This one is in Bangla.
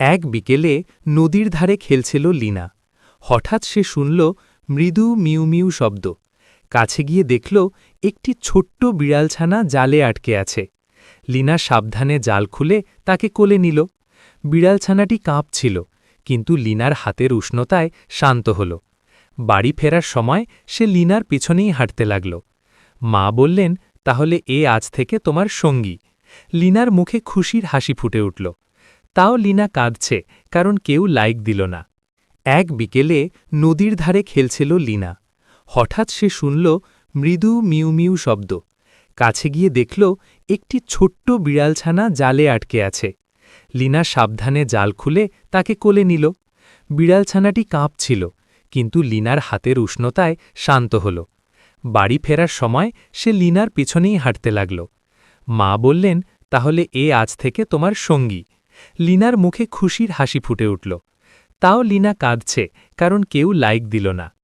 এক বিকেলে নদীর ধারে খেলছিল লিনা। হঠাৎ সে শুনল মৃদু মিউ মিউ শব্দ। কাছে গিয়ে দেখল একটি ছোট্ট বিড়ালছানা জালে আটকে আছে। লিনা সাবধানে জাল খুলে তাকে কোলে নিল। বিড়ালছানাটি কাঁপছিল, কিন্তু লিনার হাতের উষ্ণতায় শান্ত হল। বাড়ি ফেরার সময় সে লিনার পিছনেই হাঁটতে লাগল। মা বললেন, তাহলে এ আজ থেকে তোমার সঙ্গী। লিনার মুখে খুশির হাসি ফুটে উঠল। তাও লিনা কাঁদছে, কারণ কেউ লাইক দিল না। এক বিকেলে নদীর ধারে খেলছিল লিনা। হঠাৎ সে শুনল মৃদু মিউ মিউ শব্দ। কাছে গিয়ে দেখল একটি ছোট্ট বিড়ালছানা জালে আটকে আছে। লিনা সাবধানে জাল খুলে তাকে কোলে নিল। বিড়ালছানাটি কাঁপছিল, কিন্তু লিনার হাতের উষ্ণতায় শান্ত হল। বাড়ি ফেরার সময় সে লিনার পিছনেই হাঁটতে লাগল। মা বললেন, তাহলে এ আজ থেকে তোমার সঙ্গী। লিনার মুখে খুশির হাসি ফুটে উঠল। তাও লিনা কাঁদছে কারণ কেউ লাইক দিল না।